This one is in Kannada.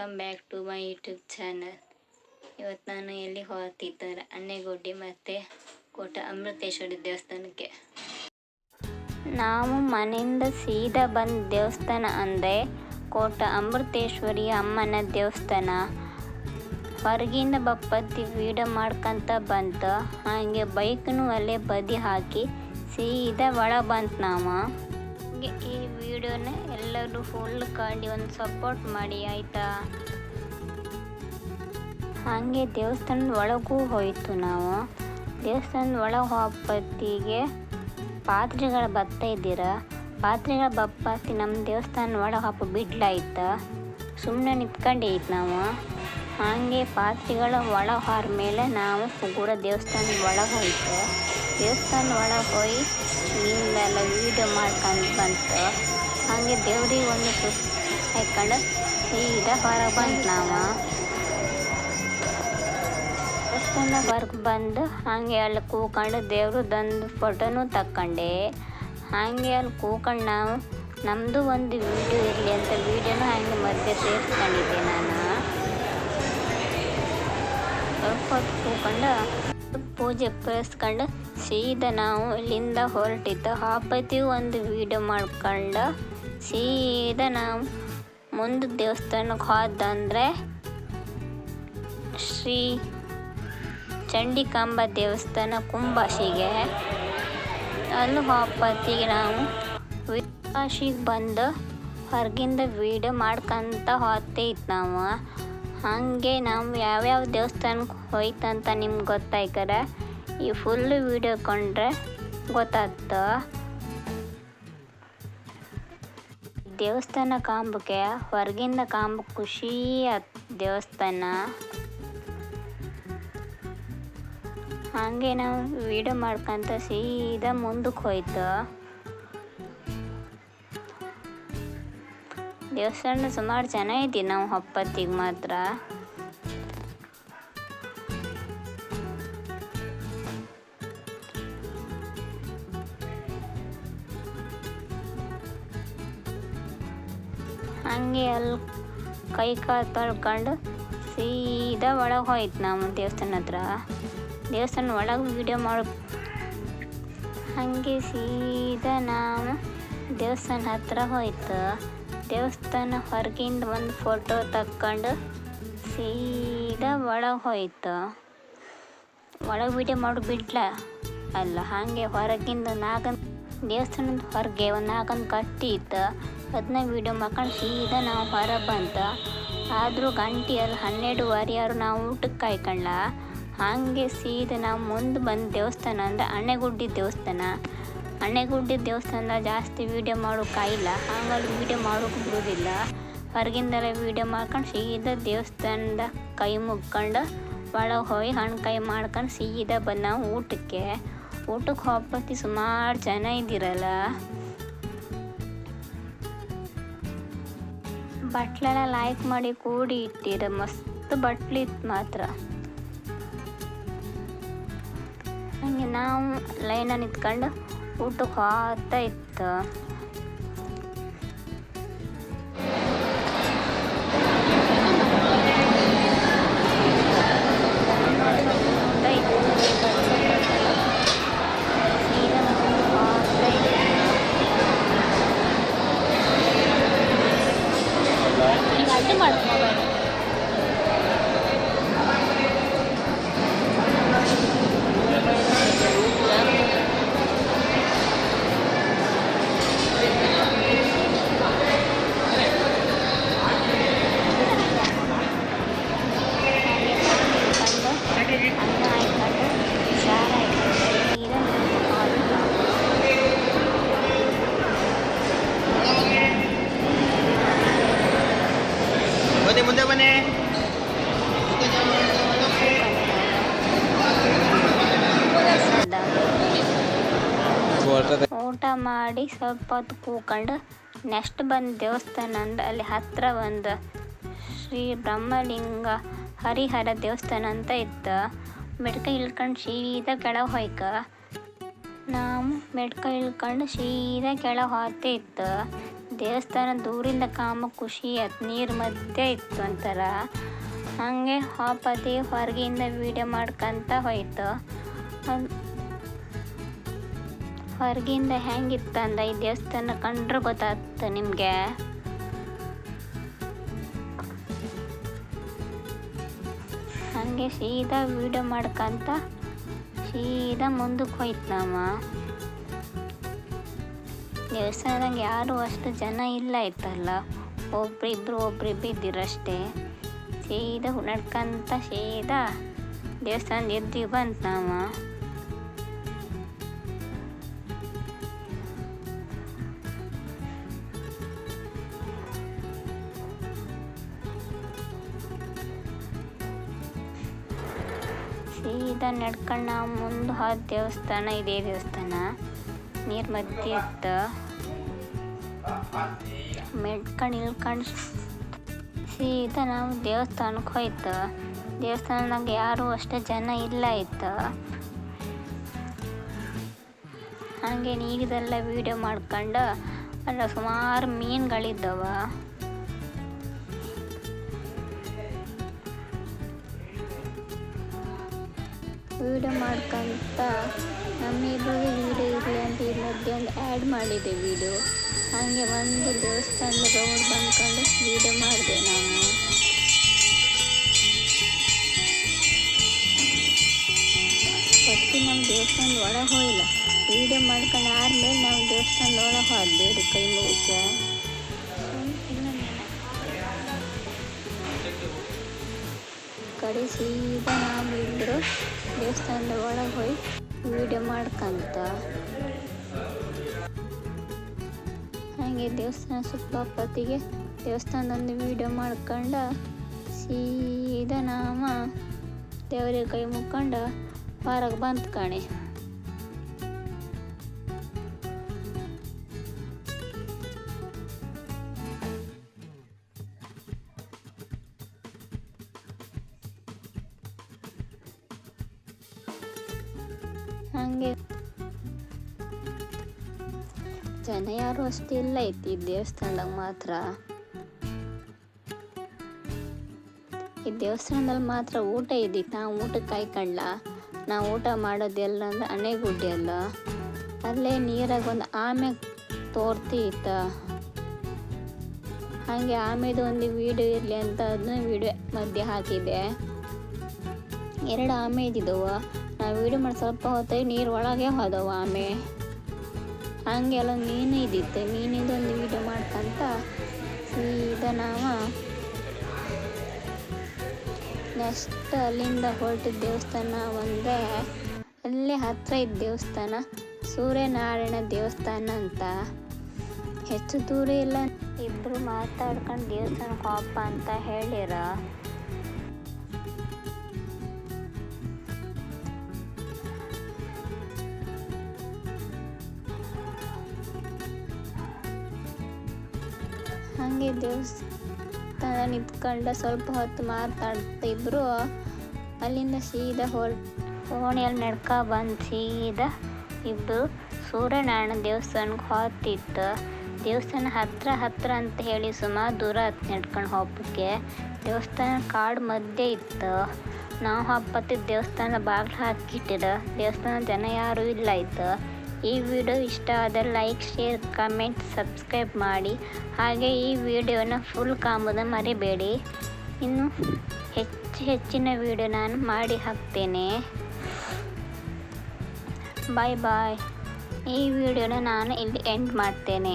Welcome back to my YouTube channel ಇವತ್ತು ನಾನು ಎಲ್ಲಿ ಹೋಗ್ತಿದ್ದಾರೆ? ಅನ್ನೆಗುಡ್ಡಿ ಮತ್ತು ಕೋಟ ಅಮೃತೇಶ್ವರಿ ದೇವಸ್ಥಾನಕ್ಕೆ. ನಾವು ಮನೆಯಿಂದ ಸೀದಾ ಬಂದ ದೇವಸ್ಥಾನ ಅಂದರೆ ಕೋಟ ಅಮೃತೇಶ್ವರಿ ಅಮ್ಮನ ದೇವಸ್ಥಾನ. ಹೊರಗಿಂದ ಬಪ್ಪತ್ತಿ ವೀಡ ಮಾಡ್ಕೊಂತ ಬಂತು. ಹಾಗೆ ಬೈಕ್ನು ಅಲ್ಲೇ ಬದಿ ಹಾಕಿ ಸೀದಾ ಒಳ ಬಂತು ನಾವು. ಈ ವಿಡಿಯೋನ ಎಲ್ಲರೂ ಫುಲ್ ಕಂಡು ಒಂದು ಸಪೋರ್ಟ್ ಮಾಡಿ, ಆಯಿತಾ? ಹಾಗೆ ದೇವಸ್ಥಾನದ ಒಳಗೂ ಹೋಯಿತು ನಾವು. ದೇವಸ್ಥಾನದ ಒಳಗೆ ಹೋಗಪ್ಪತ್ತಿಗೆ ಪಾತ್ರೆಗಳು ಬರ್ತಾ ಇದ್ದೀರ? ಪಾತ್ರೆಗಳ ಬಪ್ಪತ್ತಿ ನಮ್ಮ ದೇವಸ್ಥಾನ ಒಳಗೆ ಹಬ್ಬ ಬಿಡ್ಲಾಯ್ತ ಸುಮ್ಮನೆ ನಿಂತ್ಕೊಂಡೈತೆ ನಾವು. ಹಾಗೆ ಪಾತ್ರೆಗಳ ಒಳಗೆ ಹಾರ ಮೇಲೆ ನಾವು ಪುಗೂರ ದೇವಸ್ಥಾನದ ಒಳಗೆ ಹೋಯ್ತು. ದೇವಸ್ಥಾನ ಒಳಗೆ ಹೋಗಿ ನಿಂದೆಲ್ಲ ವೀಡಿಯೋ ಮಾಡ್ಕೊಂಡು ಬಂತು. ಹಾಗೆ ದೇವ್ರಿಗೆ ಒಂದು ಸುತ್ತ ಹಾಕೊಂಡು ಸೀದಾ ಹೊರ ಬಂದು ನಾವು. ದೇವಸ್ಥಾನ ಹೊರಗೆ ಬಂದು ಹಾಗೆ ಅಲ್ಲಿ ಕೂಕೊಂಡು ತಂದು ಫೋಟೋನು ತಕ್ಕೊಂಡೆ. ಹಾಗೆ ಅಲ್ಲಿ ಕೂಕೊಂಡು ನಾವು ನಮ್ಮದು ಒಂದು ವೀಡಿಯೋ ಇರಲಿ ಅಂತ ವೀಡಿಯೋನು ಹಾಗೆ ಮಧ್ಯೆ ಸೇರಿಸ್ಕೊಂಡಿದ್ದೆ ನಾನು. ಹೊತ್ತು ಕೂಕೊಂಡು ಪೂಜೆ ಪುರಸ್ಕೊಂಡು ಸೀದಾ ನಾವು ಇಲ್ಲಿಂದ ಹೊರಟಿತ್ತು ಹಾಪತಿ ಒಂದು ವೀಡಿಯೋ ಮಾಡ್ಕೊಂಡು ಸೀದಾ ನಾವು ಮುಂದೆ ದೇವಸ್ಥಾನಕ್ಕೆ ಹೋದಂದರೆ ಶ್ರೀ ಚಂಡಿಕಾಂಬ ದೇವಸ್ಥಾನ ಕುಂಬಾಶಿಗೆ ಅಲ್ಲಿ ಹಾಪತಿಗೆ ನಾವು ವಿಕಾಶಿಗೆ ಬಂದು ಹೊರಗಿಂದ ವೀಡಿಯೋ ಮಾಡ್ಕೊಂತ ಹೋಗ್ತೈತೆ ನಾವು. ಹಾಗೆ ನಾವು ಯಾವ್ಯಾವ ದೇವಸ್ಥಾನಕ್ಕೆ ಹೋಯ್ತಂತ ನಿಮ್ಗೆ ಗೊತ್ತಾಯ್ಕರ ಈ ಫುಲ್ ವೀಡಿಯೋ ಕೊಂಡ್ರೆ ಗೊತ್ತಾಗ್ತ. ದೇವಸ್ಥಾನ ಕಾಂಬಕ್ಕೆ, ಹೊರಗಿಂದ ಕಾಂಬ ಖುಷಿ ದೇವಸ್ಥಾನ. ಹಾಗೆ ನಾವು ವೀಡಿಯೋ ಮಾಡ್ಕೊಂತ ಸೀದಾ ಮುಂದಕ್ಕೆ ಹೋಯ್ತು. ದೇವಸ್ಥಾನ ಸುಮಾರು ಜನ ನಾವು ಹಪ್ಪತ್ತಿಗೆ ಮಾತ್ರ. ಅಲ್ಲಿ ಕೈ ಕಾಲು ತೊಳ್ಕೊಂಡು ಸೀದಾ ಒಳಗೆ ಹೋಯ್ತು ನಾವು ದೇವಸ್ಥಾನ ಹತ್ರ. ದೇವಸ್ಥಾನ ಒಳಗೆ ವೀಡಿಯೋ ಮಾಡಿ. ಹಾಗೆ ಸೀದಾ ನಾವು ದೇವಸ್ಥಾನ ಹತ್ರ ಹೋಯ್ತು. ದೇವಸ್ಥಾನ ಹೊರಗಿಂದ ಒಂದು ಫೋಟೋ ತಕ್ಕೊಂಡು ಸೀದಾ ಒಳಗೆ ಹೋಯ್ತು. ಒಳಗೆ ವೀಡಿಯೋ ಮಾಡಿ ಬಿಡ್ಲ ಅಲ್ಲ, ಹಾಗೆ ಹೊರಗಿಂದ ನಾಗನ್ ದೇವಸ್ಥಾನದ ಹೊರಗೆ ಒಂದು ನಾಗನ್ ಕಟ್ಟಿ ಇತ್ತು ಅದನ್ನ ವೀಡಿಯೋ ಮಾಡ್ಕೊಂಡು ಸೀದಾ ನಾವು ಹೊರ ಬಂತ ಆದರೂ ಗಂಟೆ ಹನ್ನೆರಡು ಹನ್ನೆರಡುವರೆ ಯಾರು ನಾವು ಊಟಕ್ಕೆ ಕಾಯ್ಕೊಂಡ ಹಾಗೆ ಸೀದಾ ನಾವು ಮುಂದೆ ಬಂದ ದೇವಸ್ಥಾನ ಅಂದರೆ ಅಣ್ಣೆಗುಡ್ಡಿ ದೇವಸ್ಥಾನ. ಅಣೆಗುಡ್ಡಿ ದೇವಸ್ಥಾನದ ಜಾಸ್ತಿ ವೀಡಿಯೋ ಮಾಡೋಕ್ಕಾಗಿಲ್ಲ ಹಾಗಲ್ಲಿ ವೀಡಿಯೋ ಮಾಡೋಕೆ ಬಿಡೋದಿಲ್ಲ ಹೊರಗಿಂದಲೇ ವೀಡಿಯೋ ಮಾಡ್ಕೊಂಡು ಸೀದಾ ದೇವಸ್ಥಾನದ ಕೈ ಮುಗ್ಕೊಂಡು ಒಳಗೆ ಹೋಗಿ ಹಣ್ಣು ಕೈ ಮಾಡ್ಕೊಂಡು ಸೀದಾ ಬಂದು ನಾವು ಊಟಕ್ಕೆ. ಊಟಕ್ಕೆ ಹೋಗ್ಬತ್ತಿ ಸುಮಾರು ಜನ ಇದ್ದೀರಲ್ಲ? ಬಟ್ಲೆಲ್ಲ ಲೈಕ್ ಮಾಡಿ ಕೂಡಿ ಇಟ್ಟಿರ, ಮಸ್ತ್ ಬಟ್ಲಿತ್ತು ಮಾತ್ರ. ಹಂಗೆ ನಾವು ಲೈನಲ್ಲಿ ನಿಂತ್ಕೊಂಡು ಊಟಕ್ಕೆ ಹೋಗ್ತಾ ಇತ್ತು. ಹಿಂಗೆ ಅಡ್ಡ ಮಾಡು ಮೊಬೈಲ್ ಅನ್ನ ಹಾಕ್ಕೊಂಡು ಸಾರು ಹಾಕ್ಕೊಂಡು ಸೀದಾ ಮುಂದಕ್ಕೆ ಹೋದ್ವಿ. ಬನ್ನಿ ಮುಂದೆ ಬನ್ನಿ ಊಟ ಮಾಡಿ ಸ್ವಲ್ಪ ಹೊತ್ತು ಕೂಕೊಂಡು ನೆಕ್ಸ್ಟ್ ಬಂದು ದೇವಸ್ಥಾನ ಅಂದ್ರೆ ಅಲ್ಲಿ ಹತ್ತಿರ ಒಂದು ಶ್ರೀ ಬ್ರಹ್ಮಲಿಂಗ ಹರಿಹರ ದೇವಸ್ಥಾನ ಅಂತ ಇತ್ತು. ಮೆಡ್ಕ ಇಳ್ಕೊಂಡು ಸೀದಾ ಕೆಳಗೆ ಹೋಯ್ಕ. ನಾವು ಮೆಡ್ಕ ಇಳ್ಕೊಂಡು ಸೀದಾ ಕೆಳಗೆ ಹೋಗ್ತಾ ಇತ್ತು. ದೇವಸ್ಥಾನ ದೂರಿಂದ ಕಾಮ ಖುಷಿ ಅದು ನೀರು ಮಧ್ಯೆ ಇತ್ತು ಒಂಥರ. ಹಾಗೆ ಹಾಪತಿ ಹೊರಗಿಂದ ವೀಡಿಯೋ ಮಾಡ್ಕೊಂತ ಹೋಯ್ತು. ಹೊರಗಿಂದ ಹೆಂಗಿತ್ತಂದ ಈ ದೇವಸ್ಥಾನ ಕಂಡ್ರೆ ಗೊತ್ತಾಗ್ತ ನಿಮಗೆ? ಹಾಗೆ ಸೀದಾ ವೀಡಿಯೋ ಮಾಡ್ಕಂತ ಸೀದಾ ಮುಂದಕ್ಕೆ ಹೋಯ್ತು ನಮ್ಮ ದೇವಸ್ಥಾನದಾಗ ಯಾರು ಅಷ್ಟು ಜನ ಇಲ್ಲ ಇತ್ತಲ್ಲ. ಒಬ್ರಿಬ್ರು ಒಬ್ರಿಬ್ರು ಇದ್ದಿರಷ್ಟೇ ಸೀದಾ ನಡ್ಕಂತ ಸೀದಾ ದೇವಸ್ಥಾನದ ಎದ್ದು ಬಂತು ನಾವು. ಸೀದಾ ನಡ್ಕೊಂಡು ನಾವು ಮುಂದೆ ಹೋದ ದೇವಸ್ಥಾನ, ಇದೇ ದೇವಸ್ಥಾನ. ನೀರು ಮಧ್ಯ ಇತ್ತು ಮೆಡ್ಕೊಂಡು ಇಳ್ಕೊಂಡು ಸೀದ ನಾವು ದೇವಸ್ಥಾನಕ್ಕೆ ಹೋಯ್ತು. ದೇವಸ್ಥಾನದಾಗ ಯಾರು ಅಷ್ಟು ಜನ ಇಲ್ಲ ಇತ್ತು. ಹಾಗೆ ನೀರಿದೆಲ್ಲ ವೀಡಿಯೋ ಮಾಡ್ಕೊಂಡು ಅಲ್ಲ ಸುಮಾರು ಮೀನುಗಳಿದ್ದವ. ವೀಡಿಯೋ ಮಾಡ್ಕೊಂತ ನಮ್ಮಿಬ್ಬರಿಗೆ ವೀಡಿಯೋ ಇರಲಿ ಅಂತ ಈ ಮಧ್ಯೆ ಒಂದು ಆ್ಯಡ್ ಮಾಡಿದೆ ವೀಡಿಯೋ. ಹಾಗೆ ಒಂದು ದೇವಸ್ಥಾನದ ರೌಂಡ್ ಬಂದ್ಕೊಂಡು ವೀಡಿಯೋ ಮಾಡಿದೆ ನಾನು. ಫಸ್ಟು ನಮ್ಮ ದೇವಸ್ಥಾನದ ಒಳಗೆ ಹೋಗಿಲ್ಲ. ವೀಡಿಯೋ ಮಾಡ್ಕೊಂಡು ಆದಮೇಲೆ ನಾವು ದೇವಸ್ಥಾನದ ಒಳಗೆ ಹೋದ್ವಿ ಕೈ ಮುಗಿಸೆ ಕಡೆ ಸೀದಾ ನಾವಿಬ್ಬರು ದೇವಸ್ಥಾನದ ಒಳಗೆ ಹೋಗಿ ವೀಡಿಯೋ ಮಾಡ್ಕಂತ. ಹಾಗೆ ದೇವಸ್ಥಾನ ಸುತ್ತಪತ್ತಿಗೆ ದೇವಸ್ಥಾನದೊಂದು ವೀಡಿಯೋ ಮಾಡ್ಕೊಂಡ ಸೀದಾ ನಾಮ ದೇವರಿಗೆ ಕೈ ಮುಕ್ಕೊಂಡು ಹೊರಗೆ ಬಂತು ಕಣೆ. ಹಾಗೆ. ಜನ ಯಾರು ಇಲ್ಲ ಐತಿ ದೇವಸ್ಥಾನದಾಗ ಮಾತ್ರ. ಈ ದೇವಸ್ಥಾನದಲ್ಲಿ ಮಾತ್ರ ಊಟ ಇದ್ದಿತ್ತು. ನಾವು ಊಟಕ್ಕೆ ಕಾಯ್ಕೊಂಡ್ಲ. ನಾವು ಊಟ ಮಾಡೋದೆಲ್ಲ ಅಂದ್ರೆ ಅಣೆಗುಡ್ಡೆ ಅಲ್ಲ. ಅಲ್ಲೇ ನೀರಾಗ ಒಂದು ಆಮೆ ತೋರ್ತಿ ಇತ್ತ. ಹಾಗೆ ಆಮೇದು ಒಂದು ವಿಡಿಯೋ ಇರಲಿ ಅಂತ ಅದನ್ನ ವಿಡಿಯೋ ಮಧ್ಯೆ ಹಾಕಿದೆ ಎರಡು ಆಮೆ ಇದ್ದಿದ್ದವು. ನಾವು ವಿಡಿಯೋ ಮಾಡಿ ಸ್ವಲ್ಪ ಹೊತ್ತಾಗಿ ನೀರು ಒಳಗೆ ಹೋದವು ಆಮೆ. ಹಂಗೆಲ್ಲ ಮೀನು ಇದ್ದಿತ್ತು. ಮೀನಿಂದ ಒಂದು ವಿಡಿಯೋ ಮಾಡ್ಕೊಂತ ಸೀದಾ ನಾವು ನೆಕ್ಸ್ಟ್ ಅಲ್ಲಿಂದ ಹೊರಟಿದ್ದ ದೇವಸ್ಥಾನ ಒಂದೇ. ಅಲ್ಲೇ ಹತ್ತಿರ ಇದ್ದ ದೇವಸ್ಥಾನ, ಸೂರ್ಯನಾರಾಯಣ ದೇವಸ್ಥಾನ ಅಂತ. ಹೆಚ್ಚು ದೂರ ಇಲ್ಲ. ಇಬ್ಬರು ಮಾತಾಡ್ಕೊಂಡು ದೇವಸ್ಥಾನಕ್ಕೆ ಹೋಗಪ್ಪ ಅಂತ ಹೇಳಿರ. ಹಾಗೆ ದೇವಸ್ಥಾನ ನಿಂತ್ಕೊಂಡು ಸ್ವಲ್ಪ ಹೊತ್ತು ಮಾತಾಡ್ತಾ ಇಬ್ರು ಅಲ್ಲಿಂದ ಸೀದಾ ಹೋಲ್ ಓಣಿಯಲ್ಲಿ ನಡ್ಕ ಬಂದು ಸೀದಾ ಇಬ್ಬರು ಸೂರ್ಯನಾರಾಯಣ ದೇವಸ್ಥಾನಕ್ಕೆ ಹೊತ್ತಿತ್ತು ದೇವಸ್ಥಾನ ಹತ್ರ ಹತ್ರ ಅಂತ ಹೇಳಿ ಸುಮಾರು ದೂರ ಹತ್ತು ನಡ್ಕೊಂಡು ಹೋಗಕ್ಕೆ ದೇವಸ್ಥಾನ ಕಾಡು ಮಧ್ಯೆ ಇತ್ತು. ನಾವು ಹಬ್ಬತ್ತಿದ್ದ ದೇವಸ್ಥಾನ ಬಾಗಿಲು ಹಾಕಿಟ್ಟಿದ ದೇವಸ್ಥಾನ ಜನ ಯಾರೂ ಇಲ್ಲ ಇತ್ತು. ಈ ವಿಡಿಯೋ ಇಷ್ಟ ಆದರೆ ಲೈಕ್, ಶೇರ್ ಕಮೆಂಟ್ ಸಬ್ಸ್ಕ್ರೈಬ್ ಮಾಡಿ. ಹಾಗೆ ಈ ವಿಡಿಯೋನ ಫುಲ್ ಕಾಂಬೋದ ಮರಿಬೇಡಿ. ಇನ್ನು ಹೆಚ್ಚು ಹೆಚ್ಚಿನ ವಿಡಿಯೋ ನಾನು ಮಾಡಿ ಹಾಕ್ತೇನೆ. ಬಾಯ್ ಬಾಯ್ ಈ ವಿಡಿಯೋನ ನಾನು ಇಲ್ಲಿ ಎಂಡ್ ಮಾಡ್ತೇನೆ.